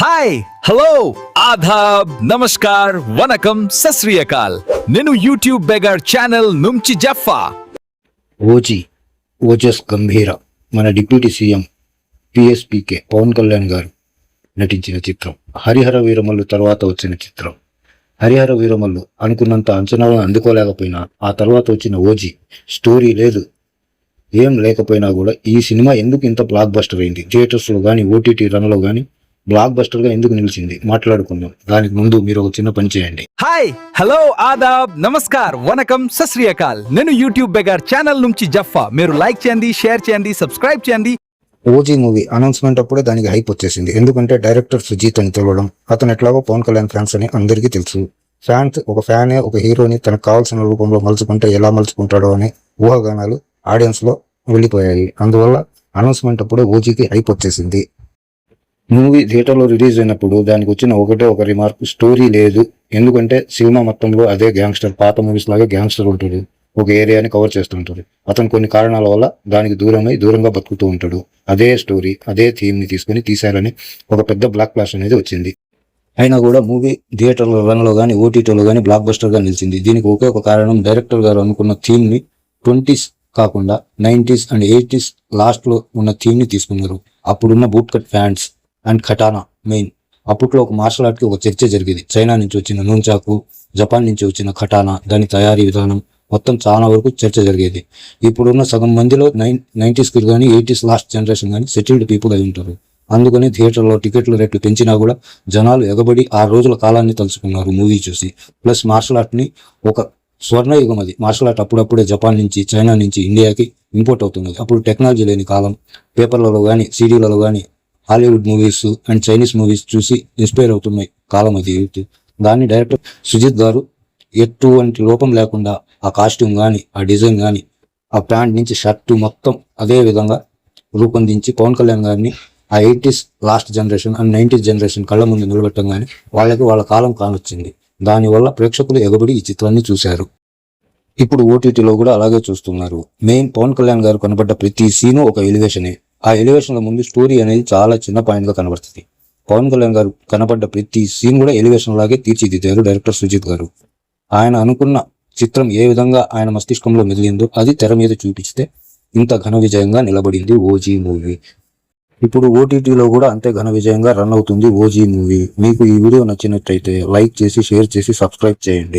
Hi hello ఆదాబ్ నమస్కార్ వనకం సశ్రీయకాల్ నేను యూట్యూబ్ బెగర్ ఛానల్ నుంచి జఫా ఓజీ ఓజస్ గంభీర మన deputy CM PSPK Pawan Kalyan garu నటించిన చిత్రం. హరిహర వీరమల్లు తర్వాత వచ్చిన చిత్రం. హరిహర వీరమల్లు అనుకున్నంత అంచనాలను అందుకోలేకపోయినా ఆ తర్వాత వచ్చిన ఓజీ స్టోరీ లేదు. ఏం లేకపోయినా కూడా ఈ సినిమా ఎందుకు ఇంత బ్లాక్ బస్టర్ అయింది? థియేటర్స్లో కానీ ఓటీటీ రన్లో కానీ బ్లాక్ బస్టర్గా ఎందుకు నిలిచింది? మాట్లాడుకుందాం. దానికి ముందు మీరు ఒక చిన్న పని చేయండి. హాయ్ హలో ఆదాబ్ నమస్కార్ వనకం సశ్రీయకాల్. నేను యూట్యూబ్ బెగర్ ఛానల్ నుంచి జఫా మీరు లైక్ చేయండి షేర్ చేయండి సబ్స్క్రైబ్ చేయండి. ఓజీ మూవీ అనౌన్స్మెంట్ అప్పుడే దానికి హైప్ వచ్చేసింది. ఎందుకంటే డైరెక్టర్ సుజీత్ అని తెలవడం అతను ఎట్లాగో పవన్ కళ్యాణ్ ఫ్యాన్స్ అని అందరికీ తెలుసు. ఫ్యాన్స్ ఒక ఫ్యానే ఒక హీరోని తనకు కావాల్సిన రూపంలో మలుచుకుంటే ఎలా మలుచుకుంటాడో అని ఊహాగానాలు ఆడియన్స్లో వెళ్ళిపోయాయి. అందువల్ల అనౌన్స్మెంట్ అప్పుడే ఓజీకి హైప్ వచ్చేసింది. మూవీ థియేటర్లో రిలీజ్ అయినప్పుడు దానికి వచ్చిన ఒకటే ఒక రిమార్క్ స్టోరీ లేదు. ఎందుకంటే సినిమా మొత్తంలో అదే గ్యాంగ్స్టర్ పాత మూవీస్ లాగే గ్యాంగ్స్టర్ ఉంటాడు ఒక ఏరియాని కవర్ చేస్తుంటాడు అతను కొన్ని కారణాల వల్ల దానికి దూరమై దూరంగా బతుకుతూ ఉంటాడు. అదే స్టోరీ అదే థీమ్ని తీసుకుని తీశారని ఒక పెద్ద బ్లాక్ బ్లాస్ట్ అనేది వచ్చింది. అయినా కూడా మూవీ థియేటర్లో రన్లో కానీ ఓటీటీలో కానీ బ్లాక్ బస్టర్గా నిలిచింది. దీనికి ఒకే ఒక కారణం డైరెక్టర్ గారు అనుకున్న థీమ్ని ట్వంటీస్ కాకుండా నైంటీస్ అండ్ ఎయిటీస్ లాస్ట్లో ఉన్న థీమ్ని తీసుకున్నారు. అప్పుడున్న boot cut fans and katana main. అప్పట్లో ఒక మార్షల్ ఆర్ట్కి ఒక చర్చ జరిగేది. చైనా నుంచి వచ్చిన నూన్చాకు జపాన్ నుంచి వచ్చిన ఖటానా దాని తయారీ విధానం మొత్తం చాలా వరకు చర్చ జరిగేది. ఇప్పుడున్న సగం మందిలో నైన్ నైంటీస్కి కానీ ఎయిటీస్ లాస్ట్ జనరేషన్ కానీ సెటిల్డ్ పీపుల్ అయి ఉంటారు. అందుకని థియేటర్లో టికెట్ల రేట్లు పెంచినా కూడా జనాలు ఎగబడి ఆ రోజుల కాలాన్ని తలుచుకున్నారు మూవీ చూసి. ప్లస్ మార్షల్ ఆర్ట్ని ఒక స్వర్ణయుగం అది. మార్షల్ ఆర్ట్ అప్పుడప్పుడే జపాన్ నుంచి చైనా నుంచి ఇండియాకి ఇంపోర్ట్ అవుతున్నది. అప్పుడు టెక్నాలజీ లేని కాలం పేపర్లలో కానీ సీడీలలో కానీ Hollywood movies and Chinese movies చూసి ఇన్స్పైర్ అవుతున్నాయి కాలం అది యూత్ దాన్ని డైరెక్టర్ సుజిత్ గారు ఎటువంటి లోపం లేకుండా ఆ కాస్ట్యూమ్ కానీ ఆ డిజైన్ కానీ ఆ ప్యాంట్ నుంచి షర్టు మొత్తం అదే విధంగా రూపొందించి పవన్ కళ్యాణ్ గారిని ఆ eighties last generation and nineties generation కళ్ళ ముందు నిలబెట్టంగానే వాళ్ళకి వాళ్ళ కాలం కానొచ్చింది. దానివల్ల ప్రేక్షకులు ఎగబడి ఈ చిత్రాన్ని చూశారు. ఇప్పుడు ఓటీటీలో కూడా అలాగే చూస్తున్నారు. మెయిన్ పవన్ కళ్యాణ్ గారు కనబడ్డ ప్రతి సీను ఒక ఎలివేషనే ఆ ఎలివేషన్ల ముందు స్టోరీ అనేది చాలా చిన్న పాయింట్గా కనబడుతుంది. పవన్ కళ్యాణ్ గారు కనబడ్డ ప్రతి సీన్ కూడా ఎలివేషన్ లాగే తీర్చిదిద్దారు డైరెక్టర్ సుజిత్ గారు. ఆయన అనుకున్న చిత్రం ఏ విధంగా ఆయన మస్తిష్కంలో మిగిలిందో అది తెర మీద చూపిస్తే ఇంత ఘన విజయంగా నిలబడింది ఓజీ మూవీ. ఇప్పుడు ఓటీటీలో కూడా అంతే ఘన విజయంగా రన్ అవుతుంది ఓజీ మూవీ. మీకు ఈ వీడియో నచ్చినట్టయితే లైక్ చేసి షేర్ చేసి సబ్స్క్రైబ్ చేయండి.